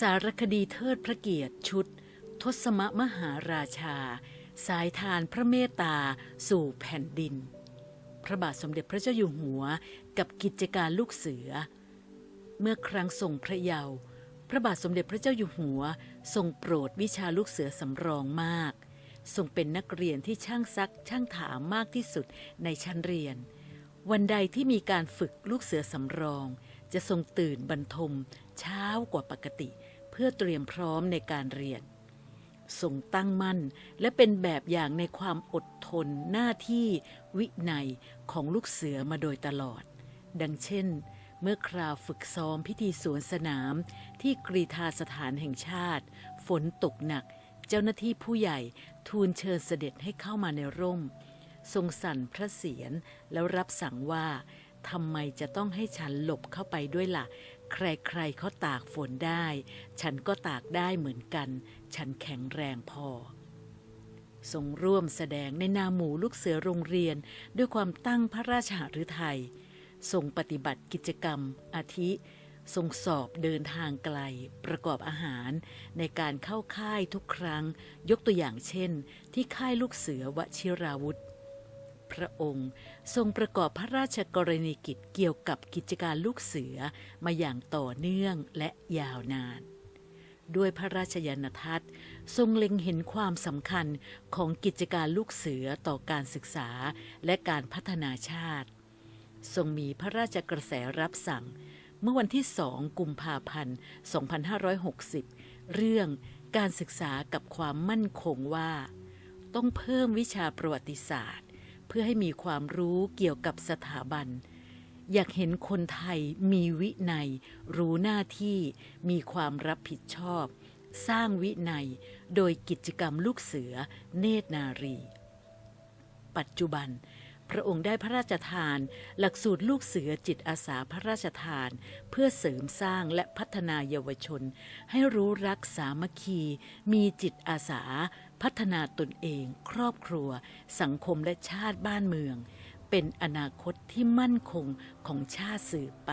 สารคดีเทิดพระเกียรติชุด ทศมมหาราชา สายทานพระเมตตาสู่แผ่นดิน พระบาทสมเด็จพระเจ้าอยู่หัวกับกิจการลูกเสือ เมื่อครั้งทรงพระเยาว์พระบาทสมเด็จพระเจ้าอยู่หัว ทรงโปรดวิชาลูกเสือสำรองมาก ทรงเป็นนักเรียนที่ช่างซักช่างถามมากที่สุดในชั้นเรียน วันใดที่มีการฝึกลูกเสือสำรอง จะทรงตื่นบรรทม เช้ากว่าปกติ เพื่อเตรียมพร้อมในการเรียนทรงตั้งมั่นและเป็นแบบอย่างในความอดทนหน้าที่วินัยของลูกเสือมาโดยตลอด ดังเช่น เมื่อคราวฝึกซ้อมพิธีสวนสนามที่กรีธาสถานแห่งชาติ ฝนตกหนัก เจ้าหน้าที่ผู้ใหญ่ทูลเชิญเสด็จให้เข้ามาในร่ม ทรงสั่นพระเศียรแล้วรับสั่งว่าทำไมจะต้องให้ฉันหลบเข้าไปด้วยล่ะ ใครๆเขาตากฝนได้ ฉันก็ตากได้เหมือนกัน ฉันแข็งแรงพอ ทรงร่วมแสดงในนามหมู่ลูกเสือโรงเรียนด้วยความตั้งพระราชหฤทัยทรงปฏิบัติกิจกรรม อาทิ ทรงสอบเดินทางไกล ประกอบอาหารในการเข้าค่ายทุกครั้ง ยกตัวอย่างเช่น ที่ค่ายลูกเสือวชิราวุธ พระองค์ ทรงประกอบพระราชกรณีกิจเกี่ยวกับกิจการลูกเสือมาอย่างต่อเนื่องและยาวนาน ด้วยพระราชยานทัศน์ ทรงเล็งเห็นความสำคัญของกิจการลูกเสือต่อการศึกษาและการพัฒนาชาติ ทรงมีพระราชกระแสรับสั่ง เมื่อวันที่สองกุมภาพันธ์ 2560 เรื่องการศึกษากับความมั่นคงว่า ต้องเพิ่มวิชาประวัติศาสตร์เพื่อให้มีความรู้เกี่ยวกับสถาบัน อยากเห็นคนไทยมีวินัย รู้หน้าที่ มีความรับผิดชอบ สร้างวินัย โดยกิจกรรมลูกเสือ เนตรนารี ปัจจุบัน พระองค์ได้พระราชทาน หลักสูตรลูกเสือจิตอาสาพระราชทาน เพื่อเสริมสร้างและพัฒนาเยาวชน ให้รู้รักสามัคคี มีจิตอาสา พัฒนาตนเอง ครอบครัว สังคมและชาติบ้านเมือง เป็นอนาคตที่มั่นคงของชาติสืบไป